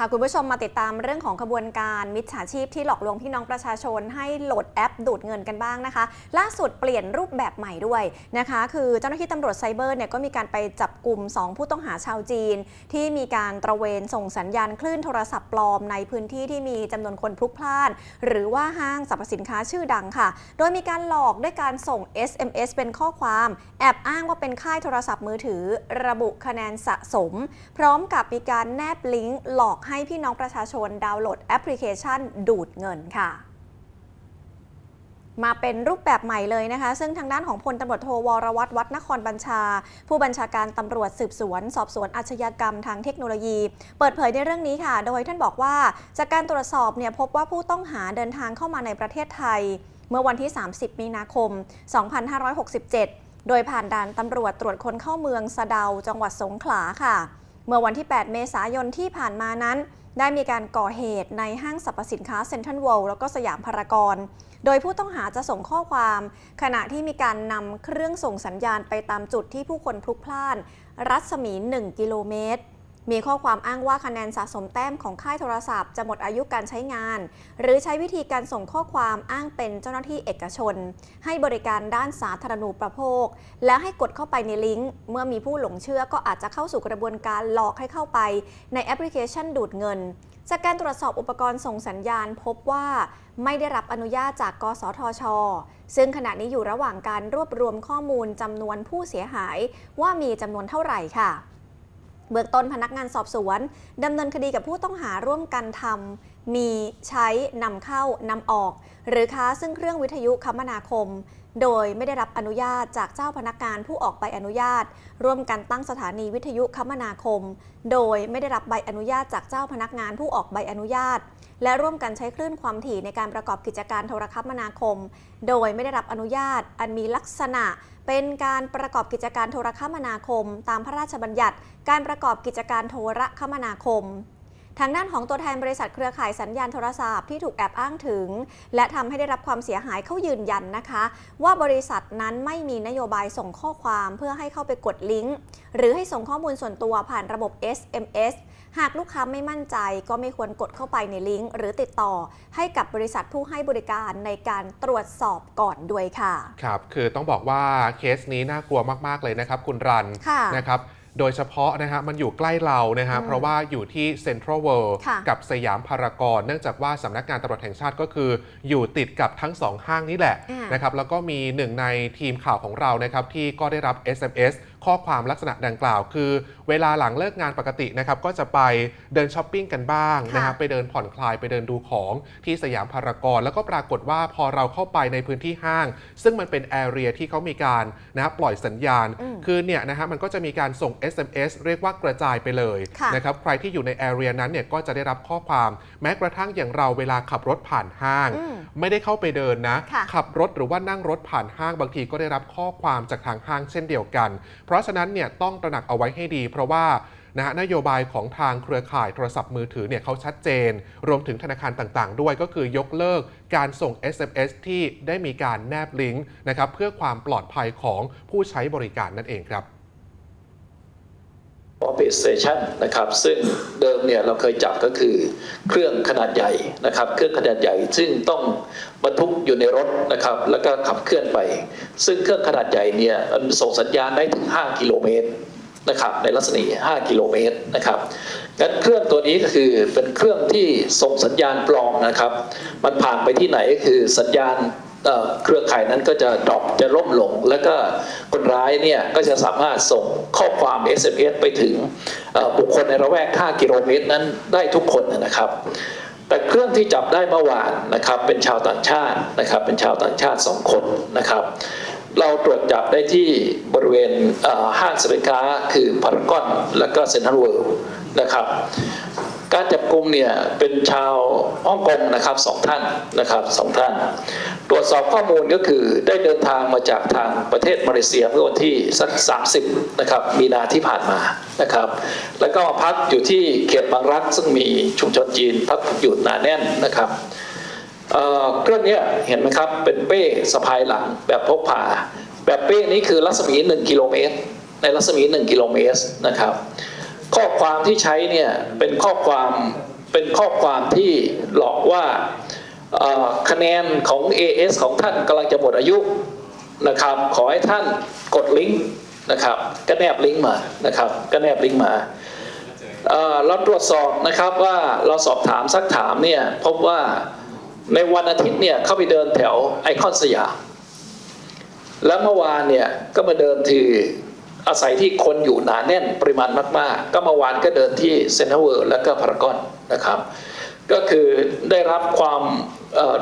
ค่ะคุณผู้ชมมาติดตามเรื่องของขบวนการมิจฉาชีพที่หลอกลวงพี่น้องประชาชนให้โหลดแอปดูดเงินกันบ้างนะคะ ล่าสุดเปลี่ยนรูปแบบใหม่ด้วยนะคะ คือเจ้าหน้าที่ตำรวจไซเบอร์เนี่ยก็มีการไปจับกลุ่ม 2 ผู้ต้องหาชาวจีน ที่มีการตระเวนส่งสัญญาณคลื่นโทรศัพท์ปลอมในพื้นที่ที่มีจำนวนคนพลุกพล่าน หรือว่าห้างสรรพสินค้าชื่อดังค่ะ โดยมีการหลอกด้วยการส่ง SMS เป็นข้อความ แอบอ้างว่าเป็นค่ายโทรศัพท์มือถือ ระบุคะแนนสะสม พร้อมกับมีการแนบลิงก์หลอกให้พี่น้องประชาชนดาวน์โหลดแอปพลิเคชันดูดเงินค่ะมาเป็นรูปแบบใหม่เลยนะคะ ซึ่งทางด้านของพลตำรวจโทวรวัตรวัดนครบัญชา ผู้บัญชาการตำรวจสืบสวน สอบสวนอาชญากรรมทางเทคโนโลยี เปิดเผยในเรื่องนี้ค่ะ โดยท่านบอกว่า จากการตรวจสอบเนี่ยพบว่าผู้ต้องหาเดินทางเข้ามาในประเทศไทย เมื่อวันที่ 30 มีนาคม 2567 โดยผ่านด่านตำรวจตรวจคนเข้าเมืองสะเดาจังหวัดสงขลาค่ะ เมื่อวันที่ 8 เมษายนที่ผ่านมานั้น ได้มีการก่อเหตุในห้างสรรพสินค้าเซ็นทรัลเวิลด์แล้วก็สยามพารากอนโดยผู้ต้องหาจะส่งข้อความ ขณะที่มีการนำเครื่องส่งสัญญาณไปตามจุดที่ผู้คนพลุกพล่าน รัศมี 1 กิโลเมตร มีข้อความอ้างว่าคะแนนสะสมแต้มของค่ายโทรศัพท์จะหมดอายุการใช้งาน หรือใช้วิธีการส่งข้อความอ้างเป็นเจ้าหน้าที่เอกชน ให้บริการด้านสาธารณูปโภค และให้กดเข้าไปในลิงก์ เมื่อมีผู้หลงเชื่อก็อาจจะเข้าสู่กระบวนการหลอกให้เข้าไป ในแอปพลิเคชันดูดเงิน จากการตรวจสอบอุปกรณ์ส่งสัญญาณ พบว่าไม่ได้รับอนุญาตจาก กสทช ซึ่งขณะนี้อยู่ระหว่างการรวบรวมข้อมูลจำนวนผู้เสียหาย ว่ามีจำนวนเท่าไหร่ค่ะ เบื้องต้นพนักงานสอบสวนดำเนินคดีกับผู้ต้องหาร่วมกันทำมีใช้นำเข้านำออก หรือค้าซึ่งเครื่องวิทยุคมนาคม โดยไม่ได้รับอนุญาตจากเจ้าพนักงานผู้ออกใบอนุญาต ร่วมกันตั้งสถานีวิทยุคมนาคม โดยไม่ได้รับใบอนุญาตจากเจ้าพนักงานผู้ออกใบอนุญาต และร่วมกันใช้คลื่นความถี่ในการประกอบกิจการโทรคมนาคม โดยไม่ได้รับอนุญาต อันมีลักษณะ เป็นการประกอบกิจการโทรคมนาคม ตามพระราชบัญญัติ การประกอบกิจการโทรคมนาคมทางด้านของตัวแทนบริษัทเครือข่ายสัญญาณโทรศัพท์ที่ถูกแอบอ้างถึง และทำให้ได้รับความเสียหายเขายืนยันนะคะ ว่าบริษัทนั้นไม่มีนโยบายส่งข้อความเพื่อให้เข้าไปกดลิงก์ หรือให้ส่งข้อมูลส่วนตัวผ่านระบบ SMS หากลูกค้าไม่มั่นใจก็ไม่ควรกดเข้าไปในลิงก์หรือติดต่อ ให้กับบริษัทผู้ให้บริการในการตรวจสอบก่อนด้วยค่ะ ครับ คือต้องบอกว่าเคสนี้น่ากลัวมากๆเลยนะครับ คุณรันค่ะนะครับโดยเฉพาะนะฮะมันอยู่ใกล้เรานะฮะอืมเพราะว่าอยู่ที่เซ็นทรัลเวิลด์ค่ะกับสยามพารากอนเนื่องจากว่าสำนักงานตำรวจแห่งชาติก็คือ อยู่ติดกับทั้งสองห้างนี้แหละอ่านนะครับแล้วก็มีหนึ่งในทีมข่าวของเรานะครับที่ก็ได้รับ SMS ข้อความลักษณะดังกล่าว คือเวลาหลังเลิกงานปกตินะครับก็จะไปเดินช้อปปิ้งกันบ้างค่ะนะครับไปเดินผ่อนคลายไปเดินดูของที่สยามพารากอนแล้วก็ปรากฏว่าพอเราเข้าไปในพื้นที่ห้าง ซึ่งมันเป็นแอเรียที่เขามีการนะครับปล่อยสัญญาณอืมคือเนี่ยนะฮะมันก็จะมีการส่ง SMS เรียกว่ากระจายไปเลยค่ะนะครับใครที่อยู่ในแอเรียนั้นเนี่ยก็จะได้รับข้อความ แม้กระทั่งอย่างเราเวลาขับรถผ่านห้างอืมไม่ได้เข้าไปเดินนะค่ะขับรถหรือว่านั่งรถผ่านห้างบางทีก็ได้รับข้อความจากทางห้างเช่นเดียวกันเพราะราะฉะนั้นเนี่ยต้องตระหนักเอาไว้ให้ดี เพราะว่านะฮะนโยบายของทางเครือข่ายโทรศัพท์มือถือเนี่ยเขาชัดเจน รวมถึงธนาคารต่างๆ ด้วยก็คือยกเลิกการส่ง SMS ที่ได้มีการแนบลิงก์นะครับเพื่อความปลอดภัยของผู้ใช้บริการนั่นเองครับ Orbit Station นะครับซึ่งเดิมเนี่ยเราเคยจับก็คือเครื่องขนาดใหญ่นะครับเครื่องขนาดใหญ่ซึ่งต้องบรรทุกอยู่ในรถนะครับแล้วก็ขับเคลื่อนไป ซึ่งเครื่องขนาดใหญ่เนี่ยมันส่งสัญญาณได้ถึง 5 กิโลเมตรนะครับในรัศมี 5 กิโลเมตรนะครับงั้นเครื่องตัวนี้ก็คือเป็นเครื่องที่ส่งสัญญาณปลอมนะครับ มันผ่านไปที่ไหนก็คือสัญญาณ เครือข่ายนั้นก็จะดรอปจะล่มลง แล้วก็คนร้ายเนี่ยก็จะสามารถส่งข้อความ SMS ไปถึงบุคคลในระแวก 5 กิโลเมตรนั้นได้ทุกคนนะครับ แต่เครื่องที่จับได้เมื่อวานนะครับเป็นชาวต่างชาตินะครับ เป็นชาวต่างชาติ 2 คนนะครับเราตรวจจับได้ที่บริเวณห้างสินค้าคือพารากอนและก็เซ็นทรัลเวิลด์นะครับ การจับกลุ่มเนี่ยเป็นชาวฮ่องกงนะครับสองท่านนะครับสองท่าน ตรวจสอบข้อมูลก็คือได้เดินทางมาจากทางประเทศมาเลเซียเมื่อวันที่สัก30นะครับมีนาที่ผ่านมานะครับ แล้วก็มาพักอยู่ที่เขตบางรักซึ่งมีชุมชนจีนพักอยู่หนาแน่นนะครับเอ่อเครื่องนี้เห็นไหมครับเป็นเป้สะพายหลังแบบพกพาแบบเป้นี้คือรัศมี 1 กิโลเมตร ในรัศมี 1 กิโลเมตรนะครับ ข้อความที่ใช้เนี่ยเป็นข้อความเป็นข้อความที่หลอกว่าคะแนนของ AS ของท่านกำลังจะหมดอายุนะครับ ขอให้ท่านกดลิงก์นะครับก็แนบลิงก์มานะครับก็แนบลิงก์มาเราตรวจสอบนะครับว่าเราสอบถามซักถามเนี่ยพบว่าในวันอาทิตย์เนี่ยเข้าไปเดินแถวไอคอนสยามแล้วเมื่อวานเนี่ยก็มาเดินที่อ อาศัยที่คนอยู่หนาแน่นปริมาณมาก ๆ ก็เมื่อวานก็เดินที่เซนทรัลเวิลด์แล้วก็พารากอนนะครับ ก็คือได้รับความ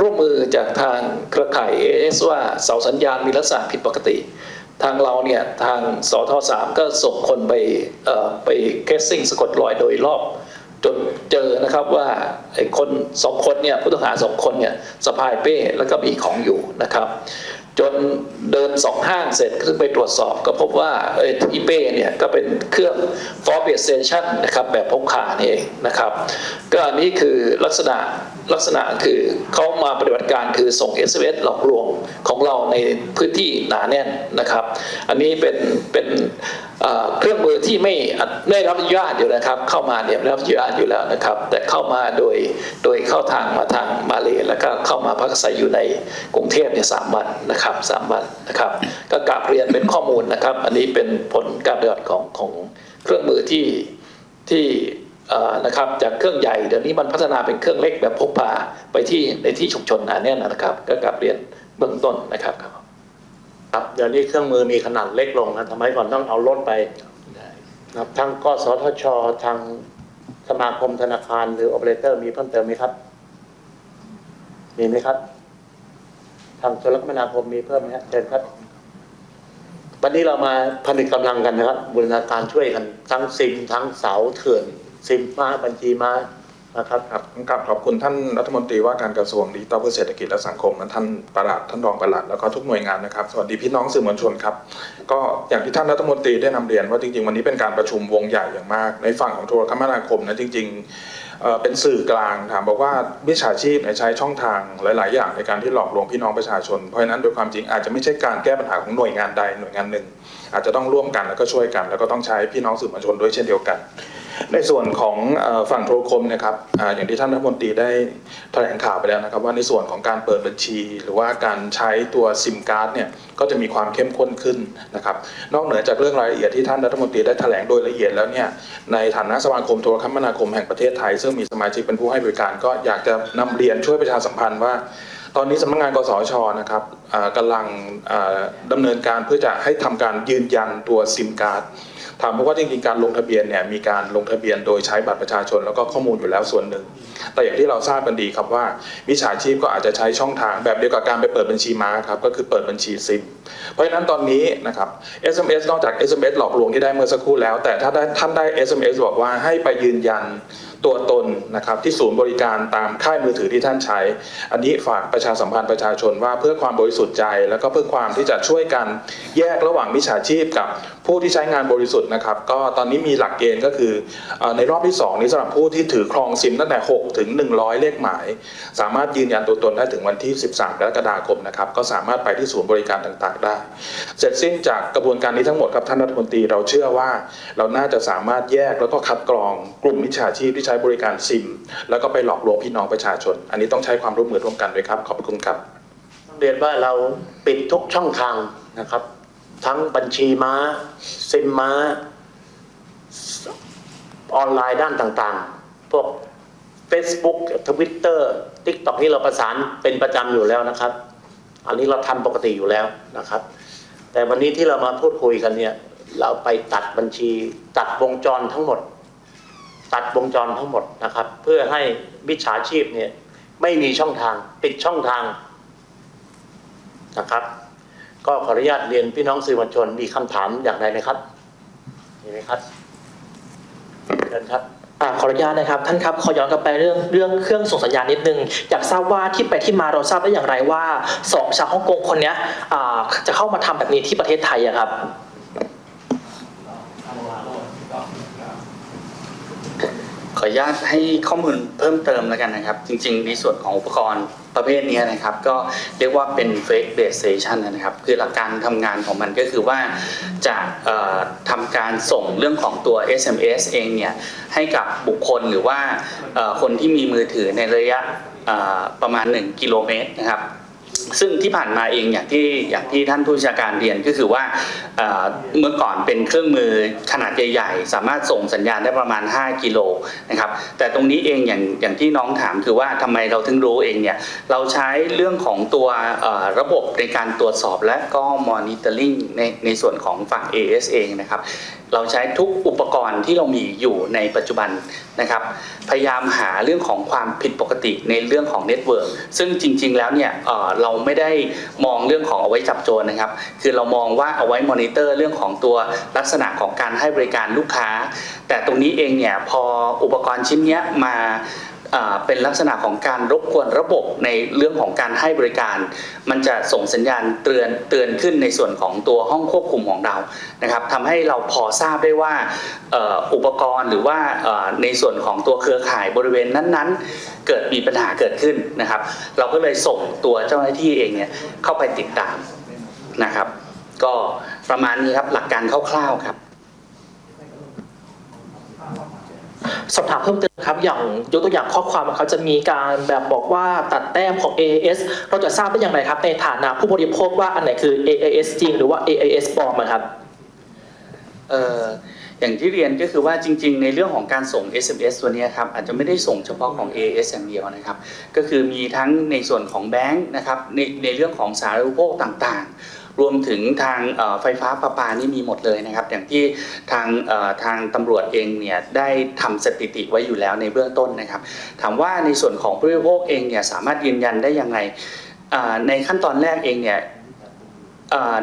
ร่วมมือจากทางเครือข่าย AS ว่าเสาสัญญาณมีลักษณะผิดปกติ ทางเราเนี่ยทางสทสามก็ส่งคนไปไปเคสซิ่งสะกดรอยโดยรอบจนเจอนะครับว่าไอ้คนสองคนเนี่ยผู้ต้องหาสองคนเนี่ยสะพายเป้แล้วก็มีของอยู่นะครับ จนเดินสองห้างเสร็จซึ่งไปตรวจสอบก็พบว่าเอ้ยที่เป้เนี่ยก็เป็นเครื่อง for b a s station นะครับแบบพกพานี่เองนะครับ ก็อันนี้คือลักษณะ ลักษณะคือเขามาปฏิบัติการคือส่ง SMS หลอกลวงของเราในพื้นที่หนาแน่นนะครับ อันนี้เป็นเป็นเครื่องมือที่ไม่ได้รับอนุญาตอยู่นะครับ เข้ามาเนี่ยไม่ได้รับอนุญาตอยู่แล้วนะครับ แต่เข้ามาโดยโดยเข้าทางมาทางมาเลแล้วก็เข้ามาพักอาศัยอยู่ในกรุงเทพเนี่ยสามวันนะครับสามวันนะครับ ก็กราบเรียนเป็นข้อมูลนะครับ อันนี้เป็นผลการปฏิบัติของของเครื่องมือที่ที่ นะครับจากเครื่องใหญ่เดี๋ยวนี้มันพัฒนาเป็นเครื่องเล็กแบบพกพาไปที่ในที่ชุมชนหนาแน่นนะครับ ก็กราบเรียนเบื้องต้นนะครับครับครับเดี๋ยวนี้เครื่องมือมีขนาดเล็กลงนะทำไมก่อนต้องเอารถไปนะครับทั้งกสทช ทางสมาคมธนาคารหรือโอเปอเรเตอร์มีเพิ่มเติมไหมครับ มีไหมครับ ทางโทรคมนาคมมีเพิ่มไหมครับเชิญครับ วันนี้เรามาผนึกกำลังกันนะครับบูรณาการช่วยกัน ทั้งซิมทั้งเสาเถื่อน ซิมมาบัญชีมานะครับครับต้องกราบขอบคุณท่านรัฐมนตรีว่าการกระทรวงดิจิทัลเพื่อเศรษฐกิจและสังคมท่านประหลัดท่านรองประหลัดแล้วก็ทุกหน่วยงานนะครับสวัสดีพี่น้องสื่อมวลชนครับ ก็อย่างที่ท่านรัฐมนตรีได้นำเรียนว่าจริงๆ วันนี้เป็นการประชุมวงใหญ่อย่างมาก ในฝั่งของโทรคมนาคมนะจริงๆเป็นสื่อกลางถามบอกว่ามิจฉาชีพใช้ช่องทางหลาย ๆ อย่างในการที่หลอกลวงพี่น้องประชาชน เพราะฉะนั้นโดยความจริงอาจจะไม่ใช่การแก้ปัญหาของหน่วยงานใดหน่วยงานหนึ่ง อาจจะต้องร่วมกันแล้วก็ช่วยกัน แล้วก็ต้องใช้พี่น้องสื่อมวลชนด้วยเช่นเดียวกันในส่วนของฝั่งโทรคมนะครับอย่างที่ท่านรัฐมนตรีได้แถลงข่าวไปแล้วนะครับว่าในส่วนของการเปิดบัญชี หรือว่าการใช้ตัวซิมการ์ดเนี่ยก็จะมีความเข้มข้นขึ้นนะครับนอกเหนือจากเรื่องรายละเอียดที่ท่านรัฐมนตรีได้แถลงโดยละเอียดแล้วเนี่ยในฐานะสมาคมโทรคมนาคมแห่งประเทศไทย ซึ่งมีสมาชิกเป็นผู้ให้บริการก็อยากจะนำเรียนช่วยประชาสัมพันธ์ว่า ตอนนี้สำนักงานกสชนะครับกำลังอ่าดำเนินการเพื่อจะให้ทำการยืนยันตัวซิมการ์ดถามเพราะว่าจริงๆการลงทะเบียนเนี่ยมีการลงทะเบียนโดยใช้บัตรประชาชนแล้วก็ข้อมูลอยู่แล้วส่วนหนึ่ง แต่อย่างที่เราทราบกันดีครับว่ามิจฉาชีพก็อาจจะใช้ช่องทางแบบเดียวกับการไปเปิดบัญชีม้าครับก็คือเปิดบัญชีซิมเพราะฉะนั้นตอนนี้นะครับ SMS นอกจาก SMS หลอกลวงที่ได้เมื่อสักครู่แล้ว แต่ถ้าได้ท่านได้ SMS บอกว่าให้ไปยืนยัน ตัวตนนะครับที่ศูนย์บริการตามค่ายมือถือที่ท่านใช้ อันนี้ฝากประชาสัมพันธ์ประชาชนว่าเพื่อความบริสุทธิ์ใจ แล้วก็เพื่อความที่จะช่วยกันแยกระหว่างมิจฉาชีพกับ ผู้ที่ใช้งานบริสุทธิ์นะครับ ก็ตอนนี้มีหลักเกณฑ์ก็คืออในรอบที่ 2 นี้สำหรับผู้ที่ถือครองซิมตั้งแต่ 6 ถึง 100 เลขหมาย สามารถยืนยันตัวตนได้ถึงวันที่ 13กรกฎาคมนะครับ ก็สามารถไปที่ศูนย์บริการต่างๆ ได้ เสร็จสิ้นจากกระบวนการนี้ทั้งหมดครับท่านรัฐมนตรีเราเชื่อว่าเราน่าจะสามารถแยกแล้วก็คัดกรองกลุ่มมิจฉาชีพที่ใช้บริการซิม แล้วก็ไปหลอกลวงพี่น้องประชาชน อันนี้ต้องใช้ความร่วมมือร่วมกันด้วยครับ ขอบคุณครับเรียนว่าเราปิดทุกช่องทางนะครับ ทั้งบัญชีม้าซิมม้า ออนไลน์ด้านต่างๆ พวก Facebook Twitter TikTok นี่เราประสานเป็นประจำอยู่แล้วนะครับ อันนี้เราทำปกติอยู่แล้วนะครับ แต่วันนี้ที่เรามาพูดคุยกันเนี่ยเราไปตัดบัญชีตัดวงจรทั้งหมด ตัดวงจรทั้งหมดนะครับ เพื่อให้มิจฉาชีพเนี่ยไม่มีช่องทางปิดช่องทางนะครับ ก็ขออนุญาตเรียนพี่น้องสื่อมวลชนมีคำถามอย่างไรไหมครับมีไหมครับเชิญครับอขออนุญาตนะครับท่านครับขอย้อนกลับไปเรื่องเรื่องเครื่องส่งสัญญาณนิดนึงอยากทราบว่าที่ไปที่มาเราทราบได้อย่างไรว่าสองชาวฮ่องกงคนนี้จะเข้ามาทำแบบนี้ที่ประเทศไทยอะครับ ขออนุญาตให้ข้อมูลเพิ่มเติมแล้วกันนะครับ จริง ๆ ในส่วนของอุปกรณ์ประเภทนี้นะครับ ก็เรียกว่าเป็น fake base station นะครับ คือหลักการทำงานของมันก็คือว่าจะทำการส่งเรื่องของตัว SMS เองเนี่ยให้กับบุคคลหรือว่าคนที่มีมือถือในระยะประมาณ 1 กิโลเมตรนะครับ ซึ่งที่ผ่านมาเองอย่างที่อย่างที่ท่านผู้ชาการเรียนก็คือว่าเมื่อก่อนเป็นเครื่องมือขนาดใหญ่ ๆ สามารถส่งสัญญาณได้ประมาณ 5 กิโลนะครับแต่ตรงนี้เองอย่างอย่างที่น้องถามคือว่าทำไมเราถึงรู้เองเนี่ยเราใช้เรื่องของตัวระบบในการตรวจสอบและก็ monitoring ในในส่วนของฝั่ง AS เองนะครับเราใช้ทุกอุปกรณ์ที่เรามีอยู่ในปัจจุบันนะครับพยายามหาเรื่องของความผิดปกติในเรื่องของเน็ตเวิร์กซึ่งจริง ๆ แล้วเนี่ยเอ่อเราไม่ได้มองเรื่องของเอาไว้จับโจรนะครับ คือเรามองว่าเอาไว้มอนิเตอร์เรื่องของตัวลักษณะของการให้บริการลูกค้า แต่ตรงนี้เองเนี่ยพออุปกรณ์ชิ้นนี้มา เป็นลักษณะของการรบกวนระบบในเรื่องของการให้บริการ มันจะส่งสัญญาณเตือนเตือนขึ้นในส่วนของตัวห้องควบคุมของเรานะครับทำให้เราพอทราบได้ว่าอุปกรณ์หรือว่าในส่วนของตัวเครือข่ายบริเวณนั้นๆ เกิดมีปัญหาเกิดขึ้นนะครับ เราก็เลยส่งตัวเจ้าหน้าที่เองเนี่ยเข้าไปติดตามนะครับ ก็ประมาณนี้ครับหลักการคร่าวๆครับ สอบถามเพิ่มเติมครับอย่างยกตัวอย่างข้อความเขาจะมีการแบบบอกว่าตัดแต้มของ AAS เราจะทราบได้อย่างไรครับ ในฐานะผู้บริโภคว่าอันไหนคือ AAS จริงหรือว่า AAS ปลอมอะครับเอ่ออย่างที่เรียนก็คือว่าจริง ๆ ในเรื่องของการส่ง SMS ตัวเนี้ยครับอาจจะไม่ได้ส่งเฉพาะของ AS อย่างเดียวนะครับ ก็คือมีทั้งในส่วนของแบงค์นะครับในในเรื่องของสาธารณูปโภคต่างๆ รวมถึงทางไฟฟ้าประปานี่มีหมดเลยนะครับ อย่างที่ทางทางตำรวจเองเนี่ยได้ทำสถิติไว้อยู่แล้วในเบื้องต้นนะครับ ถามว่าในส่วนของผู้บริโภคเองเนี่ยสามารถยืนยันได้ยังไงในขั้นตอนแรกเองเนี่ย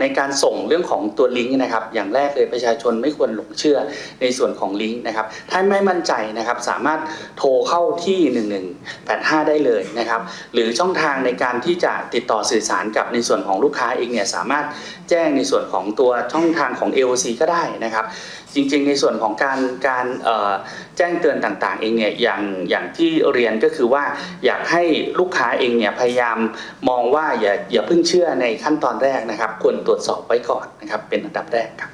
ในการส่งเรื่องของตัวลิงก์นะครับ อย่างแรกเลยประชาชนไม่ควรหลงเชื่อในส่วนของลิงก์นะครับ ถ้าไม่มั่นใจนะครับ สามารถโทรเข้าที่ 1185 ได้เลยนะครับ หรือช่องทางในการที่จะติดต่อสื่อสารกับในส่วนของลูกค้าเองเนี่ยสามารถแจ้งในส่วนของตัวช่องทางของ AOC ก็ได้นะครับ จริงๆ ในส่วนของการการแจ้งเตือนต่างๆ เองเนี่ยอย่างอย่างที่เรียนก็คือว่าอยากให้ลูกค้าเองเนี่ยพยายามมองว่าอย่าอย่าเพิ่งเชื่อในขั้นตอนแรกนะครับควรตรวจสอบไว้ก่อนนะครับ เป็นอันดับแรกครับ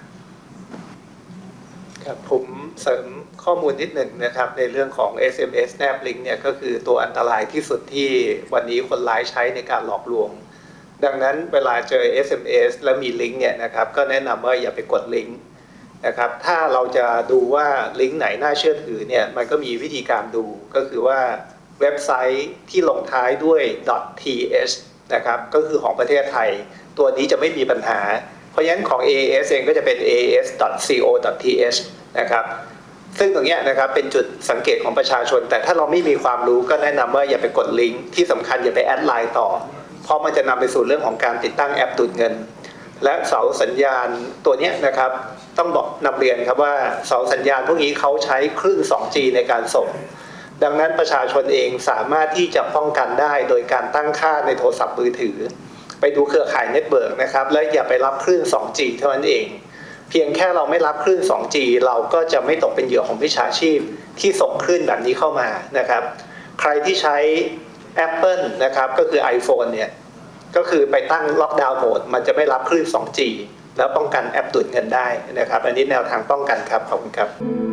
ครับผมเสริมข้อมูลนิดหนึ่งนะครับ ในเรื่องของ SMS แนบลิงก์เนี่ยก็คือตัวอันตรายที่สุดที่วันนี้คนร้ายใช้ในการหลอกลวง ดังนั้นเวลาเจอ SMS และมีลิงก์เนี่ยนะครับก็แนะนำว่าอย่าไปกดลิงก์นะครับถ้าเราจะดูว่าลิงก์ไหนน่าเชื่อถือเนี่ยมันก็มีวิธีการดูก็คือว่าเว็บไซต์ที่ลงท้ายด้วย .th นะครับก็คือของประเทศไทย ตัวนี้จะไม่มีปัญหา เพราะฉะนั้นของ AAS เองก็จะเป็น aas.co.th นะครับซึ่งตรงนี้นะครับเป็นจุดสังเกตของประชาชน แต่ถ้าเราไม่มีความรู้ก็แนะนำว่าอย่าไปกดลิงก์ที่สำคัญอย่าไปแอดไลน์ต่อ เพราะมันจะนำไปสู่เรื่องของการติดตั้งแอปดูดเงิน และเสาสัญญาณตัวนี้นะครับต้องบอกนำเรียนครับว่าเสาสัญญาณพวกนี้เขาใช้คลื่น 2G ในการส่ง ดังนั้นประชาชนเองสามารถที่จะป้องกันได้โดยการตั้งค่าในโทรศัพท์มือถือ ไปดูเครือข่ายเน็ตเวิร์กนะครับ และอย่าไปรับคลื่น 2G เท่านั้นเอง เพียงแค่เราไม่รับคลื่น 2G เราก็จะไม่ตกเป็นเหยื่อของวิชาชีพที่ส่งคลื่นแบบนี้เข้ามานะครับ ใครที่ใช้ Apple นะครับก็คือ iPhone เนี่ยก็คือไปตั้งล็อกดาวน์โหมดมันจะไม่รับคลื่น 2G แล้วป้องกันแอปดูดเงินได้นะครับ อันนี้แนวทางป้องกันครับ ขอบคุณครับ